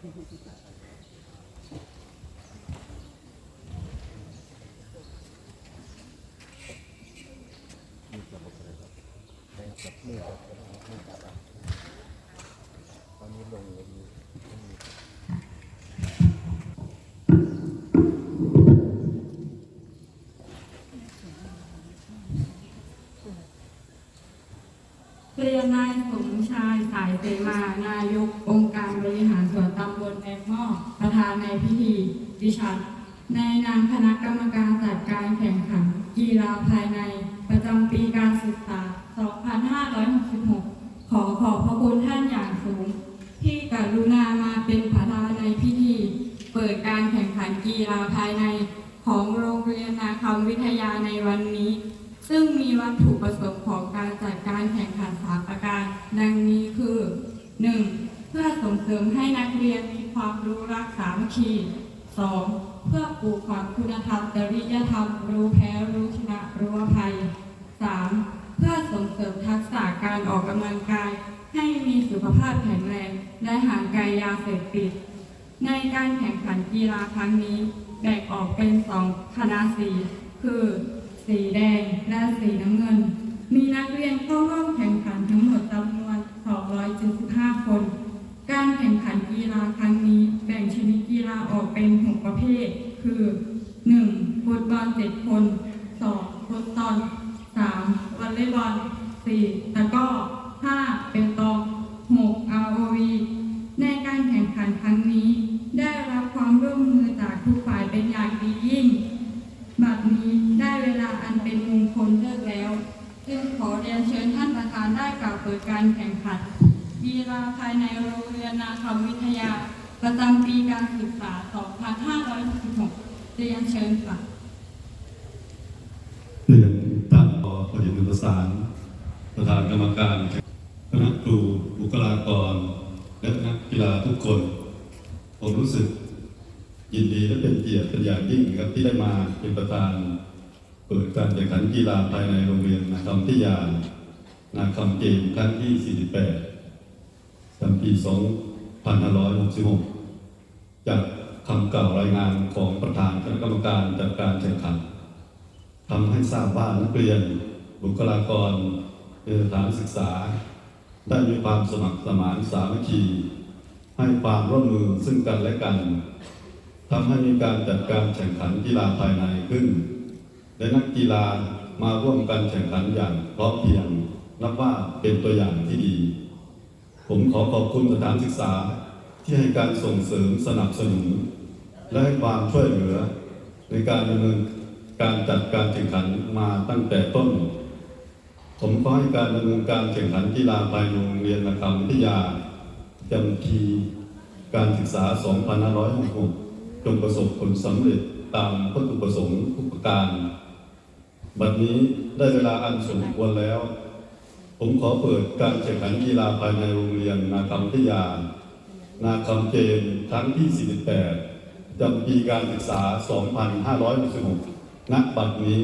นี่ครับนี่ครับตอนนี้ลงเลยมีาในพิธีดิฉันในนามคณะกรรมการจัดการแข่งขันกีฬาภายใน ประจำปีการศึกษา 2566 ขอขอบพระคุณท่านอย่างสูง ที่กรุณามาเป็นประธานในพิธี เปิดการแข่งขันกีฬาภายในของโรงเรียนนาคำวิทยาในวันนี้ ซึ่งมีวัตถุประสงค์ของการจัดการแข่งขันสามประการ ดังนี้คือ 1. เพื่อส่งเสริมให้นักเรียนมีความรู้รักสามัคคี 2. เพื่อปลูกฝังคุณธรรมจริยธรรม รู้แพ้รู้ชนะรู้อภัย 3. เพื่อส่งเสริมทักษะการออกกำลังกาย ให้มีสุขภาพแข็งแรงและห่างไกลยาเสพติด ในการแข่งขันกีฬาครั้งนี้แบ่งออกเป็นสองคณะสีคือ สีแดงและสีน้ำเงิน มีนักเรียนเข้าร่วมแข่งขันทั้งหมดจำนวน 275 คนการแข่งขันกีฬาครั้งนี้ แบ่งชนิดกีฬาออกเป็น 6 ประเภท คือ 1. ฟุตบอล7คน 2. ฟุตซอล 3. วอลเลย์บอล 4. ตะก้อ 5. เป็นตอง 6. ROV ในการแข่งขันครั้งนี้ ได้รับความร่วมมือจากทุกฝ่ายเป็นอย่างดียิ่ง บัดนี้ได้เวลาอันเป็นมงคลเลิกแล้ว จึงขอเรียนเชิญท่านประธานได้กล่าวเปิดการแข่งขัน กีฬาภายในโรงเรียนนาคำวิทยา ประจำปีการศึกษา 2566เรียนเชิญค่ะเรียนท่านผอประดิษฐ์ประสาน ประธานกรรมการคณะครูบุคลากร และนักกีฬาทุกคน ผมรู้สึกยินดีและเป็นเกียรติเป็นอย่างยิ่งครับที่ได้มาเป็นประธานเปิดการแข่งขันกีฬาภายในโรงเรียนนาคำพิทยานาคำเกมครั้งที่ 48 จำปี2566 จากคำกล่าวรายงานของประธานคณะกรรมการจัดการแข่งขันทำให้ทราบว่านักเรียน บุคลากรสถานศึกษา ได้มีความสมัครสมานสามัคคี ให้ความร่วมมือซึ่งกันและกันทำให้มีการจัดการแข่งขันกีฬาภายในขึ้น และนักกีฬามาร่วมกันแข่งขันอย่างพร้อมเพรียง นับว่าเป็นตัวอย่างที่ดี ผมขอขอบคุณสถานศึกษาที่ให้การส่งเสริมสนับสนุน และให้ความช่วยเหลือ ในการดำเนินการจัดการแข่งขันมาตั้งแต่ต้น ผมขอให้การดำเนินการแข่งขันกีฬาภายในโรงเรียนนาคำวิทยาจำทีการศึกษา 2566จงประสบผลสำเร็จตามวัตถุประสงค์ทุกประการ บัดนี้ได้เวลาอันสมควรแล้ว ผมขอเปิดการแข่งขันกีฬาภายในโรงเรียนนาคำพิยา นาคำเกมครั้งที่ 48จำปีการศึกษา 2566ณบัดนี้